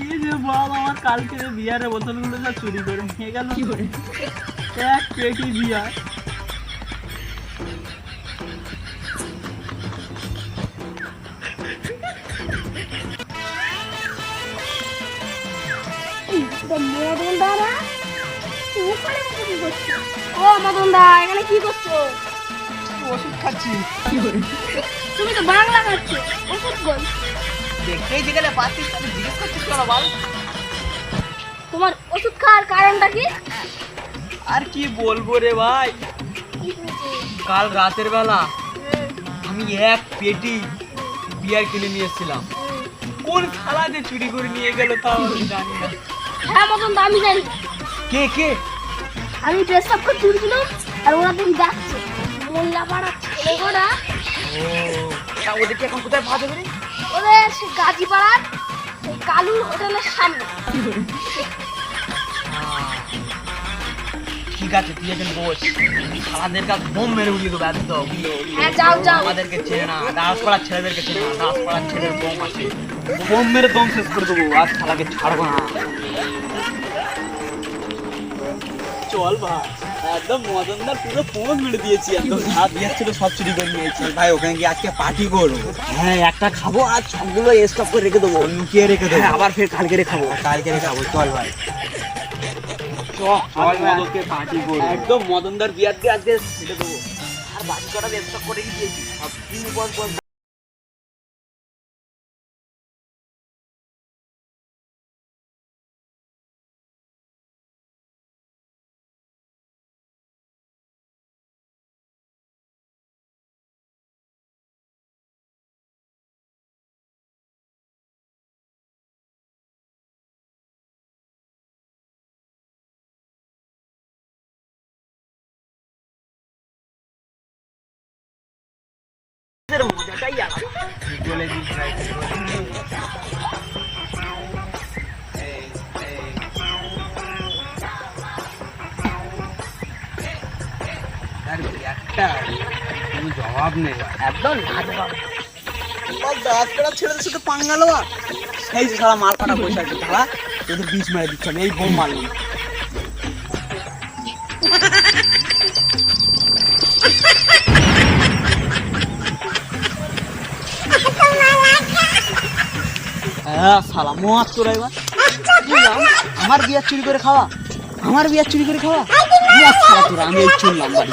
কি যে বাবা আমার কালকে যে বিয়ারের বোতলগুলো যা চুরি করে নিয়ে গেল। এক পেটি বিয়ার মদন দাদা? ওখানে কি করছ ও মদন দা এখানে কি করছ? ওষুধ খাচ্ছি। তুমি তো বাংলা খাচ্ছ। ওষুধ বল। দেখতেই যেখানে পাচ্ছিস তাহলে জিজ্ঞেস করছিস কেন বল? তোমার ওষুধ খাওয়ার কারণটা কি? আর কি বলব রে ভাই? কাল রাতের বেলা আমি এক পেটি বিয়ার কিনে নিয়ে এসেছিলাম। কোন থালা যে চুরি করে নিয়ে গেল তাও আমি জানি না। হ্যাঁ মদন দা আমি জানি। কে কে? আমি ড্রেস আপ করে তুলছিলাম আর ওরা তুমি যাচ্ছে। মোল্লা পাড়া ছেলেগুলা ও তা ওদেরকে এখন কোথায় পাওয়া যাবে রে? ওদের সে গাজী পাড়ার সেই কালুর হোটেলের সামনে। ঠিক আছে তুই এখন বস। আমাদের কাছে বোম মেরে উড়িয়ে দেবো একদম। হ্যাঁ যাও যাও। আমাদেরকে চেনে না দাস পাড়ার ছেলেদেরকে চেনে না দাস পাড়ার ছেলের বোম আছে। বোম মেরে দম শেষ করে দেবো আজ শালাকে ছাড়বো না। চল ভাই। একদম মদনদার পুরো ফোন মেরে দিয়েছি একদম। বিয়ার ছিল সব চুরি করে নিয়েছি। ভাই ওখানে গিয়ে আজকে পার্টি করব। হ্যাঁ একটা খাব আর সবগুলো স্টপ করে রেখে দেবো। লুকিয়ে রেখে দেবো। হ্যাঁ, আবার ফের কালকে রে খাব। কালকে রেখে যাব চল ভাই। চল ভাই, পার্টি করব। একদম মদনদার বিয়ার দিয়ে আজকে ছেড়ে দেবো। আর বাকি কটা স্টপ করে দিয়েছি। সব দিন পর পর জবাব নেই একদম করা ছেলেদের সাথে পাঙ্গালো সেই যে সারা মাল কাটা বসে আছে তারা বিষ মেরে দিচ্ছে এই বোম মারলাম হ্যাঁ সালা মহাত তোরা এবার। আমার বিয়ার চুরি করে খাওয়া, আমার বিয়ার চুরি করে খাওয়া। সালা তোরা, আমি এই চললাম বাড়ি।